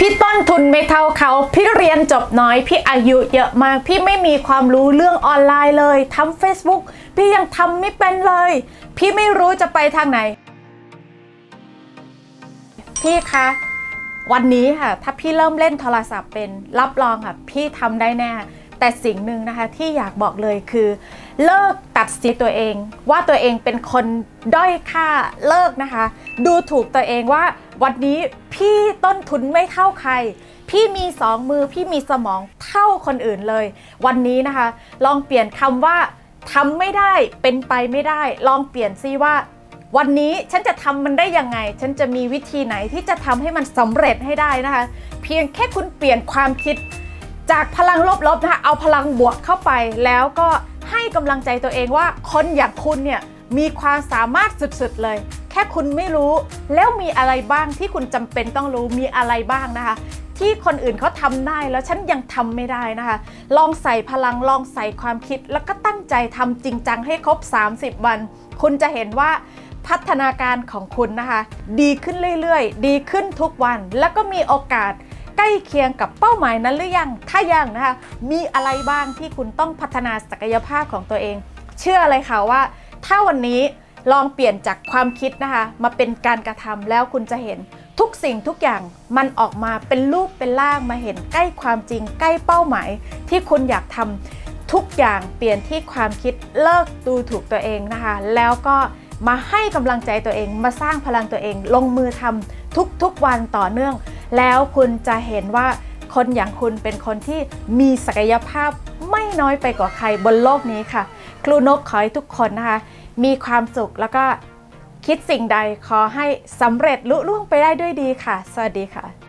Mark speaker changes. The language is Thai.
Speaker 1: พี่ต้นทุนไม่เท่าเขา พี่เรียนจบน้อย พี่อายุเยอะมาก พี่ไม่มีความรู้เรื่องออนไลน์เลยทำ Facebook พี่ยังทำไม่เป็นเลย พี่ไม่รู้จะไปทางไหน พี่คะวันนี้ค่ะ ถ้าพี่เริ่มเล่นโทรศัพท์เป็นรับรองค่ะ พี่ทำได้แน่ แต่สิ่งหนึ่งนะคะที่อยากบอกเลยคือ เลิกตัดสินตัวเอง ว่าตัวเองเป็นคนด้อยค่าเลิกนะคะ ดูถูกตัวเองว่าวันนี้ พี่ต้นทุนไม่เท่าใคร พี่มีสองมือพี่มีสมองเท่าคนอื่นเลย วันนี้นะคะ ลองเปลี่ยนคำว่าทำไม่ได้เป็นไปไม่ได้ ลองเปลี่ยนซิว่า วันนี้ฉันจะทำมันได้ยังไง ฉันจะมีวิธีไหนที่จะทำให้มันสำเร็จให้ได้นะคะ เพียงแค่คุณเปลี่ยนความคิด จากพลังลบๆนะคะเอาพลังบวกเข้าไปแล้วก็ให้กำลังใจตัวเองว่าคนอย่างคุณเนี่ยมีความสามารถสุดๆเลย คุณไม่รู้ แล้วมีอะไรบ้างที่คุณจำเป็นต้องรู้มีอะไรบ้างนะคะ ที่คนอื่นเขาทำได้แล้วฉันยังทำไม่ได้นะคะ ลองใส่พลังลองใส่ความคิด แล้วก็ตั้งใจทำจริงจังให้ครบ 30 วัน คุณจะเห็นว่าพัฒนาการของคุณนะคะ ดีขึ้นเรื่อยๆ ดีขึ้นทุกวัน แล้วก็มีโอกาสใกล้เคียงกับเป้าหมายนั้นหรือยัง ถ้ายังนะคะ มีอะไรบ้างที่คุณต้องพัฒนาศักยภาพของตัวเอง เชื่อเลยค่ะว่า ถ้าวันนี้ ลองเปลี่ยนจากความคิดนะคะ มาเป็นการกระทำแล้วคุณจะเห็นทุกสิ่งทุกอย่างมันออกมาเป็นรูปเป็นร่างมาเห็นใกล้ความจริง ใกล้เป้าหมาย ที่คุณอยากทำทุกอย่างเปลี่ยนที่ความคิดเลิกดูถูกตัวเองนะคะ แล้วก็มาให้กำลังใจตัวเองมาสร้างพลังตัวเอง ลงมือทำทุกๆวันต่อเนื่อง แล้วคุณจะเห็นว่า คนอย่างคุณเป็นคนที่มีศักยภาพไม่น้อยไปกว่าใครบนโลกนี้ค่ะ ครูนกขอให้ทุกคนนะคะ มีความสุขแล้วก็คิดสิ่งใดขอให้สำเร็จลุล่วงไปได้ด้วยดีค่ะ สวัสดีค่ะ